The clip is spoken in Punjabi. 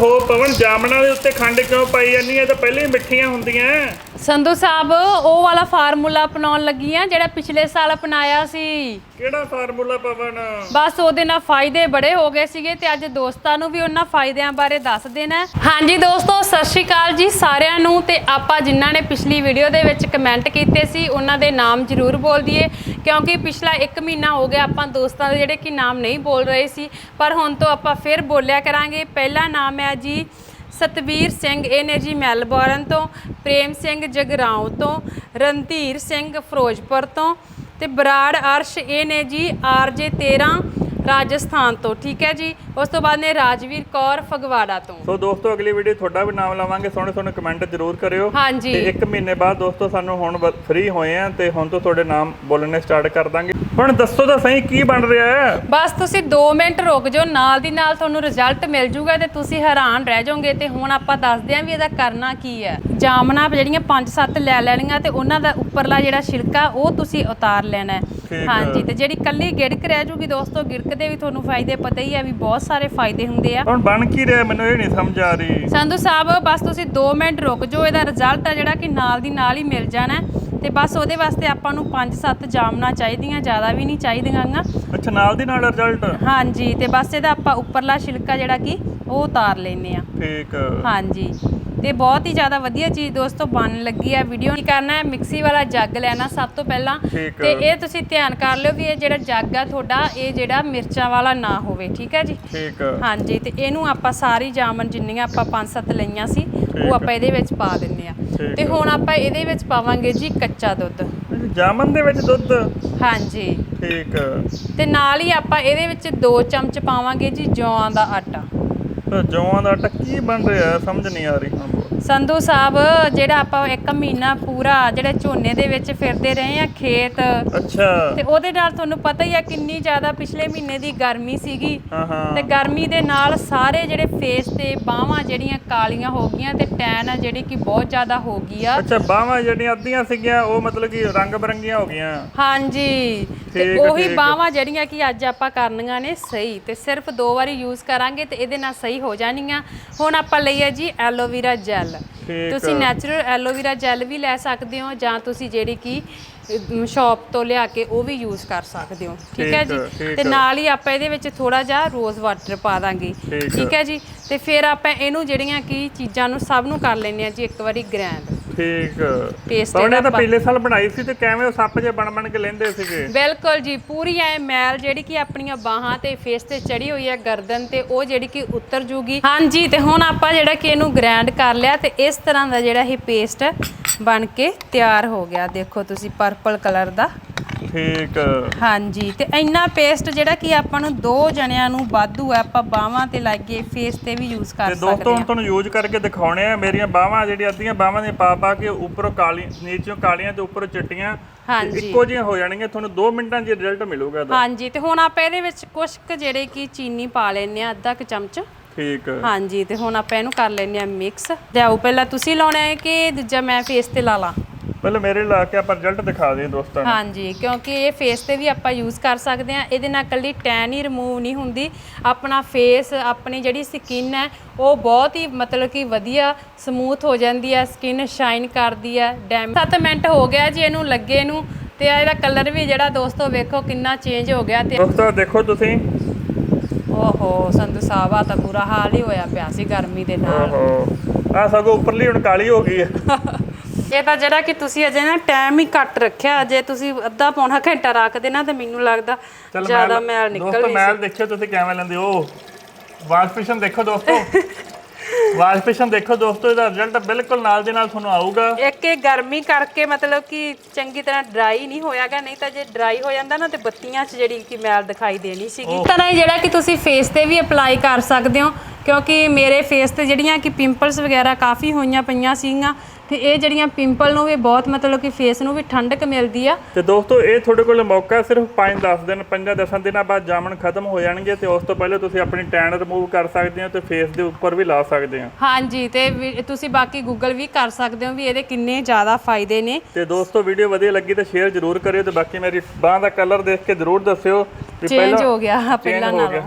ਹੋ ਪਵਨ ਜਾਮਣਾ ਦੇ ਉੱਤੇ ਖੰਡ ਕਿਉਂ ਪਾਈ ਜਾਂਦੀ ਹੈ? ਇਹ ਤਾਂ ਪਹਿਲਾਂ ਹੀ ਮਿੱਠੀਆਂ ਹੁੰਦੀਆਂ ਸੰਧੂ ਸਾਹਿਬ ਉਹ ਵਾਲਾ ਫਾਰਮੂਲਾ ਅਪਣਾਉਣ ਲੱਗੀ ਆ ਜਿਹੜਾ ਪਿਛਲੇ ਸਾਲ ਅਪਣਾਇਆ ਸੀ। ਕਿਹੜਾ ਫਾਰਮੂਲਾ ਪਵਨ? ਬਸ ਉਹਦੇ ਨਾਲ ਫਾਇਦੇ ਬੜੇ ਹੋ ਗਏ ਸੀਗੇ ਤੇ ਅੱਜ ਦੋਸਤਾਂ ਨੂੰ ਵੀ ਉਹਨਾਂ ਫਾਇਦਿਆਂ ਬਾਰੇ ਦੱਸ ਦੇਣਾ। ਹਾਂਜੀ ਦੋਸਤੋ ਸਤਿ ਸ਼੍ਰੀ ਅਕਾਲ ਜੀ ਸਾਰਿਆਂ ਨੂੰ ਤੇ ਆਪਾਂ ਜਿਨ੍ਹਾਂ ਨੇ ਪਿਛਲੀ ਵੀਡੀਓ ਦੇ ਵਿੱਚ ਕਮੈਂਟ ਕੀਤੇ ਸੀ ਉਹਨਾਂ ਦੇ ਨਾਮ ਜ਼ਰੂਰ ਬੋਲ ਦਈਏ। ਕਿਉਂਕਿ ਪਿਛਲਾ 1 ਮਹੀਨਾ ਹੋ ਗਿਆ ਆਪਾਂ ਦੋਸਤਾਂ ਦੇ ਜਿਹੜੇ ਕਿ ਨਾਮ ਨਹੀਂ ਬੋਲ ਰਹੇ ਸੀ, ਪਰ ਹੁਣ ਤੋਂ ਆਪਾਂ ਫਿਰ ਬੋਲਿਆ ਕਰਾਂਗੇ। ਪਹਿਲਾ ਨਾਮ ਹੈ ਜੀ ਸਤਵੀਰ ਸਿੰਘ, ਇਹ ਨੇ ਜੀ ਮੈਲਬੌਰਨ ਤੋਂ, ਪ੍ਰੇਮ ਸਿੰਘ ਜਗਰਾਉਂ ਤੋਂ, ਰਣਧੀਰ ਸਿੰਘ ਫਿਰੋਜ਼ਪੁਰ ਤੋਂ ਤੇ ਬਰਾੜ ਅਰਸ਼, ਇਹ ਨੇ ਜੀ ਆਰਜੇ 13 ਰਾਜਸਥਾਨ ਤੋਂ ਠੀਕ ਹੈ ਜੀ? ਉਸ ਤੋਂ ਬਾਅਦ ਨੇ ਰਾਜਵੀਰ ਕੌਰ ਫਗਵਾੜਾ ਤੋਂ। ਸੋ ਦੋਸਤੋ ਅਗਲੀ ਵੀਡੀਓ ਤੁਹਾਡਾ ਵੀ ਨਾਮ ਲਵਾਂਗੇ ਸੋਹਣੇ ਸੋਹਣੇ ਕਮੈਂਟ ਜ਼ਰੂਰ ਕਰਿਓ। ਹਾਂਜੀ। ਤੇ ਇੱਕ ਮਹੀਨੇ ਬਾਅਦ ਦੋਸਤੋ ਸਾਨੂੰ ਹੁਣ ਫ੍ਰੀ ਹੋਏ ਆ ਤੇ ਹੁਣ ਤੋਂ ਤੁਹਾਡੇ ਨਾਮ ਬੋਲਣੇ ਸਟਾਰਟ ਕਰ ਦਾਂਗੇ। ਹੁਣ ਦੱਸੋ ਤਾਂ ਸਹੀ ਕੀ ਬਣ ਰਿਹਾ ਹੈ? ਬਸ ਤੁਸੀਂ 2 ਮਿੰਟ ਰੁਕ ਜਾਓ ਨਾਲ ਦੀ ਨਾਲ ਤੁਹਾਨੂੰ ਰਿਜ਼ਲਟ ਮਿਲ ਜੂਗਾ ਤੇ ਤੁਸੀਂ ਹੈਰਾਨ ਰਹਿ ਜਾਓਗੇ ਤੇ ਹੁਣ ਆਪਾਂ ਦੱਸਦੇ ਆਂ ਵੀ ਇਹਦਾ ਕਰਨਾ ਕੀ ਹੈ। ਜਾਮਣਾ ਜਿਹੜੀਆਂ 5-7 ਲੈ ਲੈਣੀਆਂ ਤੇ ਉਹਨਾਂ ਦਾ ਉੱਪਰਲਾ ਜਿਹੜਾ ਛਿਲਕਾ ਉਹ ਤੁਸੀਂ ਉਤਾਰ ਲੈਣਾ ਹੈ। ਠੀਕ ਹਾਂਜੀ ਤੇ ਜਿਹੜੀ ਕੱਲੀ ਗਿੜਕ ਰਹਿ ਜੂਗੀ ਦੋਸਤੋ ਗਿੜਕ ਦੇ ਵੀ ਤੁਹਾਨੂੰ ਫਾਇਦੇ ਪਤਾ ਹੀ ਆ ਵੀ ਬਹੁਤ ਸਾਰੇ ਫਾਇਦੇ ਹੁੰਦੇ ਆ। ਹੁਣ ਬਣ ਕੀ ਰਿਹਾ ਮੈਨੂੰ ਇਹ ਨਹੀਂ ਸਮਝ ਆ ਰਹੀ। ਸੰਧੂ ਸਾਹਿਬ ਬਸ ਤੁਸੀਂ 2 ਮਿੰਟ ਰੁਕ ਜਾਓ ਇਹਦਾ ਰਿਜ਼ਲਟ ਆ ਜਿਹੜਾ ਕਿ ਨਾਲ ਦੀ ਨਾਲ ਹੀ ਮਿਲ ਜਾਣਾ। ਤੇ ਬਸ ਉਹਦੇ ਵਾਸਤੇ ਆਪਾਂ ਨੂੰ 5-7 ਜਾਮਣਾ ਚਾਹੀਦੀਆਂ ਜ਼ਿਆਦਾ ਵੀ ਨਹੀਂ ਚਾਹੀਦੀਆਂ ਗਾ। ਅੱਛਾ ਨਾਲ ਦੀ ਨਾਲ ਰਿਜ਼ਲਟ ਹਾਂਜੀ ਤੇ ਬਸ ਇਹਦਾ ਆਪਾਂ ਉੱਪਰਲਾ ਛਿਲਕਾ ਜਿਹੜਾ ਕਿ ਉਹ ਉਤਾਰ ਲੈਨੇ ਆ। ਠੀਕ ਹਾਂਜੀ। ਤੇ ਬਹੁਤ ਹੀ ਜ਼ਿਆਦਾ ਵਧੀਆ ਚੀਜ਼ ਦੋਸਤੋ ਬਣਨ ਲੱਗੀ ਆ ਵੀਡੀਓ ਕੀ ਕਰਨਾ ਹੈ? ਮਿਕਸੀ ਵਾਲਾ ਜੱਗ ਲੈਣਾ ਸਭ ਤੋਂ ਪਹਿਲਾਂ। ਠੀਕ। ਤੇ ਇਹ ਤੁਸੀਂ ਧਿਆਨ ਕਰ ਲਿਓ ਵੀ ਇਹ ਜਿਹੜਾ ਜੱਗ ਆ ਤੁਹਾਡਾ ਇਹ ਜਿਹੜਾ ਮਿਰਚਾਂ ਵਾਲਾ ਨਾ ਹੋਵੇ ਠੀਕ ਹੈ ਜੀ? ਠੀਕ ਹਾਂਜੀ ਤੇ ਇਹਨੂੰ ਆਪਾਂ ਸਾਰੀ ਜਾਮਨ ਜਿੰਨੀਆਂ ਆਪਾਂ ਪੰਜ ਸੱਤ ਲਈਆਂ ਸੀ ਉਹ ਆਪਾਂ ਇਹਦੇ ਵਿੱਚ ਪਾ ਦਿੰਨੇ ਆ। ਠੀਕ ਤੇ ਹੁਣ ਆਪਾਂ ਇਹਦੇ ਵਿੱਚ ਪਾਵਾਂਗੇ ਜੀ ਕੱਚਾ ਦੁੱਧ। ਜਾਮਨ ਦੇ ਵਿੱਚ ਦੁੱਧ? ਹਾਂਜੀ। ਠੀਕ ਤੇ ਨਾਲ ਹੀ ਆਪਾਂ ਇਹਦੇ ਵਿੱਚ 2 ਚਮਚ ਪਾਵਾਂਗੇ ਜੀ ਜੌਆਂ ਦਾ ਆਟਾ। ਜੌਆਂ ਦਾ ਆਟਾ ਕੀ ਬਣ ਰਿਹਾ? ਸਮਝ ਨਹੀਂ ਆ ਰਹੀ ਹਾਂ। ਸੰਧੂ ਸਾਹਿਬ ਜਿਹੜਾ ਆਪਾਂ ਇੱਕ ਮਹੀਨਾ ਪੂਰਾ ਜਿਹੜੇ ਝੋਨੇ ਦੇ ਵਿੱਚ ਫਿਰਦੇ ਰਹੇ ਆ ਖੇਤ ਅੱਛਾ ਤੇ ਉਹਦੇ ਨਾਲ ਤੁਹਾਨੂੰ ਪਤਾ ਹੀ ਆ ਕਿੰਨੀ ਜ਼ਿਆਦਾ ਪਿਛਲੇ ਮਹੀਨੇ ਦੀ ਗਰਮੀ ਸੀਗੀ ਹਾਂ ਹਾਂ ਤੇ ਗਰਮੀ ਦੇ ਨਾਲ ਸਾਰੇ ਜਿਹੜੇ ਫੇਸ ਤੇ ਬਾਹਾਂ ਜਿਹੜੀਆਂ ਕਾਲੀਆਂ ਹੋ ਗਈਆਂ ਤੇ ਟੈਨ ਆ ਜਿਹੜੀ ਕਿ ਬਹੁਤ ਜ਼ਿਆਦਾ ਹੋ ਗਈ ਆ ਅੱਛਾ ਬਾਹਾਂ ਜਿਹੜੀਆਂ ਅੱਧੀਆਂ ਸੀਗੀਆਂ ਉਹ ਮਤਲਬ ਕਿ ਰੰਗ ਬਰੰਗੀਆਂ ਹੋ ਗਈਆਂ ਹਾਂਜੀ ਤੇ ਠੀਕ ਉਹੀ ਠੀਕ। ਬਾਹਾਂ ਜਿਹੜੀਆਂ ਕਿ ਅੱਜ ਆਪਾਂ ਕਰਨੀਆਂ ਨੇ ਸਹੀ ਤੇ ਸਿਰਫ ਦੋ ਵਾਰੀ ਯੂਜ਼ ਕਰਾਂਗੇ ਤੇ ਇਹਦੇ ਨਾਲ ਸਹੀ ਹੋ ਜਾਣਗੀਆਂ ਹੁਣ ਆਪਾਂ ਲਈਏ ਜੀ ਐਲੋਵੀਰਾ ਜੈਲ। ਤੁਸੀਂ। ਨੈਚੁਰਲ ਐਲੋਵੀਰਾ ਜੈਲ ਵੀ ਲੈ ਸਕਦੇ ਹੋ ਜਾਂ ਤੁਸੀਂ ਜਿਹੜੀ ਕਿ ਸ਼ਾਪ ਤੋਂ ਲਿਆ ਕੇ ਉਹ ਵੀ ਯੂਜ਼ ਕਰ ਸਕਦੇ ਹੋ। ਠੀਕ ਹੈ ਜੀ? ਤੇ। ਨਾਲ ਹੀ ਆਪਾਂ ਇਹਦੇ ਵਿੱਚ ਥੋੜਾ ਜਿਹਾ ਰੋਜ਼ ਵਾਟਰ ਪਾ ਦਾਂਗੇ। ਠੀਕ ਹੈ ਜੀ? ਤੇ ਫਿਰ ਆਪਾਂ ਇਹਨੂੰ ਜਿਹੜੀਆਂ ਕਿ ਚੀਜ਼ਾਂ ਨੂੰ ਸਭ ਨੂੰ ਕਰ ਲੈਂਦੇ ਆ ਜੀ ਇੱਕ ਵਾਰੀ ਗ੍ਰੈਂਡ ਠੀਕ। Paste ਉਹਨੇ ਇਹਦਾ ਤਾਂ ਪਿਛਲੇ ਸਾਲ ਬਣਾਈ ਸੀ ਤੇ ਕਿਵੇਂ ਉਹ ਸੱਪ ਜੇ ਬਣ ਬਣ ਕੇ ਲੈਂਦੇ ਸੀਗੇ? ਬਿਲਕੁਲ ਜੀ ਪੂਰੀ ਐ ਮੈਲ ਜਿਹੜੀ ਕਿ ਆਪਣੀਆਂ ਬਾਹਾਂ ਤੇ ਫੇਸ ਤੇ ਚੜੀ ਹੋਈ ਹੈ ਗਰਦਨ ਤੇ ਉਹ ਜਿਹੜੀ ਕਿ ਉਤਰ ਜੂਗੀ। ਹਾਂਜੀ ਤੇ ਹੁਣ ਆਪਾਂ ਜਿਹੜਾ ਕਿ ਇਹਨੂੰ ਗ੍ਰਾਈਂਡ ਕਰ ਲਿਆ ਤੇ ਇਸ ਤਰ੍ਹਾਂ ਦਾ ਜਿਹੜਾ ਇਹ ਪੇਸਟ ਬਣ ਕੇ ਤਿਆਰ ਹੋ ਗਿਆ। ਦੇਖੋ ਤੁਸੀਂ ਪਰਪਲ ਕਲਰ ਦਾ। ਠੀਕ। ਹਾਂਜੀ ਤੇ ਇੰਨਾ ਪੇਸਟ ਜਿਹੜਾ ਕਿ ਆਪਾਂ ਨੂੰ ਦੋ ਜਣਿਆਂ ਨੂੰ ਵਾਧੂ ਹੈ ਆਪਾਂ ਬਾਹਾਂ ਤੇ ਲਾਈਏ ਫੇਸ ਤੇ ਵੀ ਯੂਜ਼ ਕਰ ਤੇ ਸਕਦੇ ਦੋਸਤੋ ਹੁਣ ਹਾਂ। ਤੁਹਾਨੂੰ ਯੂਜ਼ ਕਰਕੇ ਦਿਖਾਉਣੇ ਆ ਮੇਰੀਆਂ ਬਾਹਾਂ ਜਿਹੜੀਆਂ ਅੱਧੀਆਂ ਬਾਹਾਂ ਦੀਆਂ ਪਾ ਪਾ ਕੇ ਉੱਪਰੋਂ ਕਾਲੀ ਨੀਚੋਂ ਕਾਲੀਆਂ ਤੇ ਉੱਪਰੋਂ ਚਿੱਟੀਆਂ। ਤੇ ਹਾਂਜੀ। ਇੱਕੋ ਜਿਹੀਆਂ ਹੋ ਜਾਣਗੀਆਂ ਤੁਹਾਨੂੰ 2 ਮਿੰਟਾਂ 'ਚ ਰਿਜ਼ਲਟ ਮਿਲੂਗਾ ਇਹਦਾ। ਹਾਂਜੀ ਤੇ ਹੁਣ ਆਪਾਂ ਇਹਦੇ ਵਿੱਚ ਕੁਝ ਕੁ ਜਿਹੜੇ ਕਿ ਚੀਨੀ ਪਾ ਲੈਨੇ ਆ ਅੱਧਾ ਕੁ ਚਮਚ। ਠੀਕ। ਹਾਂਜੀ ਤੇ ਹੁਣ ਆਪਾਂ ਇਹਨੂੰ ਕਰ ਲੈਨੇ ਆ ਮਿਕਸ ਲਿਆਓ ਪਹਿਲਾਂ ਤੁਸੀਂ ਲਾਉਣਾ ਹੈ ਕਿ ਦੂਜਾ ਮੈਂ ਫੇਸ ਤੇ ਲਾ ਲਾਂ? ਪਹਿਲਾਂ ਮੇਰੇ ਲਾ ਕੇ ਆਪਾਂ ਰਿਜ਼ਲਟ ਦਿਖਾ ਦਈਏ ਦੋਸਤਾਂ ਨੂੰ। ਹਾਂਜੀ ਕਿਉਂਕਿ ਇਹ ਫੇਸ ਤੇ ਵੀ ਆਪਾਂ ਯੂਜ਼ ਕਰ ਸਕਦੇ ਆ ਇਹਦੇ ਨਾਲ ਕੱਲੀ ਟੈਨ ਹੀ ਰਿਮੂਵ ਨਹੀਂ ਹੁੰਦੀ। ਆਪਣਾ ਫੇਸ ਆਪਣੀ ਜਿਹੜੀ ਸਕਿਨ ਹੈ ਉਹ ਬਹੁਤ ਹੀ ਮਤਲਬ ਕਿ ਵਧੀਆ ਸਮੂਥ ਹੋ ਜਾਂਦੀ ਹੈ। ਸਕਿਨ ਸ਼ਾਈਨ ਕਰਦੀ ਹੈ। ਡੈਮ 7 ਮਿੰਟ ਹੋ ਗਿਆ ਜੀ ਇਹਨੂੰ ਲੱਗੇ ਨੂੰ ਤੇ ਇਹਦਾ ਕਲਰ ਵੀ ਜਿਹੜਾ ਦੋਸਤੋ ਵੇਖੋ ਕਿੰਨਾ ਚੇਂਜ ਹੋ ਗਿਆ ਤੇ ਦੋਸਤੋ ਦੇਖੋ ਤੁਸੀਂ। ਓਹੋ ਸੰਧੂ ਸਾਹਿਬ ਆ ਤਾਂ ਬੁਰਾ ਹਾਲ ਹੀ ਹੋਇਆ ਪਿਆ ਸੀ ਗਰਮੀ ਦੇ ਨਾਲ। ਓਹੋ। ਆ ਸਗੋਂ ਉੱਪਰਲੀ ਹੁਣ ਕਾਲੀ ਹੋ ਗਈ ਹੈ। ਇਹ ਤਾਂ ਜਿਹੜਾ ਕਿ ਤੁਸੀਂ ਅਜੇ ਨਾ ਟਾਈਮ ਹੀ ਘੱਟ ਰੱਖਿਆ ਜੇ ਤੁਸੀਂ ਅੱਧਾ ਪੌਣਾ ਘੰਟਾ ਰੱਖਦੇ ਨਾ ਤੇ ਮੈਨੂੰ ਲੱਗਦਾ ਚੱਲ ਜ਼ਿਆਦਾ ਮੈਲ ਨਿਕਲ ਦੋਸਤੋ ਗਈ ਮੈਲ ਦੇਖਿਓ ਤੁਸੀਂ ਕਿਵੇਂ ਲੈਂਦੇ ਹੋ। ਵਾਸ਼ਪੇਸ਼ਨ ਦੇਖੋ ਦੋਸਤੋ। ਵਾਸ਼ਪੇਸ਼ਨ ਦੇਖੋ ਦੋਸਤੋ ਇਹਦਾ ਰਿਜ਼ਲਟ ਬਿਲਕੁਲ ਨਾਲ ਦੇ ਨਾਲ ਤੁਹਾਨੂੰ ਆਊਗਾ। ਇੱਕ ਇਹ ਗਰਮੀ ਕਰਕੇ ਮਤਲਬ ਕਿ ਚੰਗੀ ਤਰ੍ਹਾਂ ਡਰਾਈ ਨਹੀਂ ਹੋਇਆਗਾ ਨਹੀਂ ਤਾਂ ਜੇ ਡਰਾਈ ਹੋ ਜਾਂਦਾ ਨਾ ਤੇ ਬੱਤੀਆਂ 'ਚ ਜਿਹੜੀ ਕਿ ਮੈਲ ਦਿਖਾਈ ਦੇਣੀ ਸੀਗੀ। ਇਸ ਤਰ੍ਹਾਂ ਹੀ ਜਿਹੜਾ ਕਿ ਤੁਸੀਂ ਫੇਸ ਤੇ ਵੀ ਅਪਲਾਈ ਕਰ ਸਕਦੇ ਹੋ। ਕਿਉਂਕਿ ਮੇਰੇ ਫੇਸ ਤੇ ਜਿਹੜੀਆਂ ਕਿ ਪਿੰਪਲਸ ਵਗੈਰਾ ਕਾਫੀ ਹੋਈਆਂ ਪਈਆਂ ਸੀਗੀਆਂ ਤੇ ਇਹ ਜਿਹੜੀਆਂ ਪਿੰਪਲ ਨੂੰ ਵੀ ਬਹੁਤ ਮਤਲਬ ਕਿ ਫੇਸ ਨੂੰ ਵੀ ਠੰਡਕ ਮਿਲਦੀ ਆ। ਤੇ ਦੋਸਤੋ ਇਹ ਤੁਹਾਡੇ ਕੋਲ ਮੌਕਾ ਸਿਰਫ 5-10 ਦਿਨ 5-10 ਦਿਨਾਂ ਬਾਅਦ ਜਾਮਣ ਖਤਮ ਹੋ ਜਾਣਗੇ ਤੇ ਉਸ ਤੋਂ ਪਹਿਲਾਂ ਤੁਸੀਂ ਆਪਣੀ ਟੈਨ ਰਿਮੂਵ ਕਰ ਸਕਦੇ ਹੋ ਤੇ ਫੇਸ ਦੇ ਉੱਪਰ ਵੀ ਲਾ ਸਕਦੇ ਹੋ। ਹਾਂਜੀ ਤੇ ਵੀ- ਤੁਸੀਂ ਬਾਕੀ ਗੂਗਲ ਵੀ ਕਰ ਸਕਦੇ ਹੋ ਵੀ ਇਹਦੇ ਕਿੰਨੇ ਜ਼ਿਆਦਾ ਫਾਇਦੇ ਨੇ। ਤੇ ਦੋਸਤੋ ਵੀਡੀਓ ਵਧੀਆ ਲੱਗੀ ਤਾਂ ਸ਼ੇਅਰ ਜ਼ਰੂਰ ਕਰਿਓ ਤੇ ਬਾਕੀ ਮੇਰੀ ਬਾਹ ਦਾ ਕਲਰ ਦੇਖ ਕੇ ਜ਼ਰੂਰ ਦੱਸਿਓ ਵੀ ਚੇਂਜ ਹੋ ਗਿਆ ਪਹਿਲਾਂ ਨਾਲੋਂ।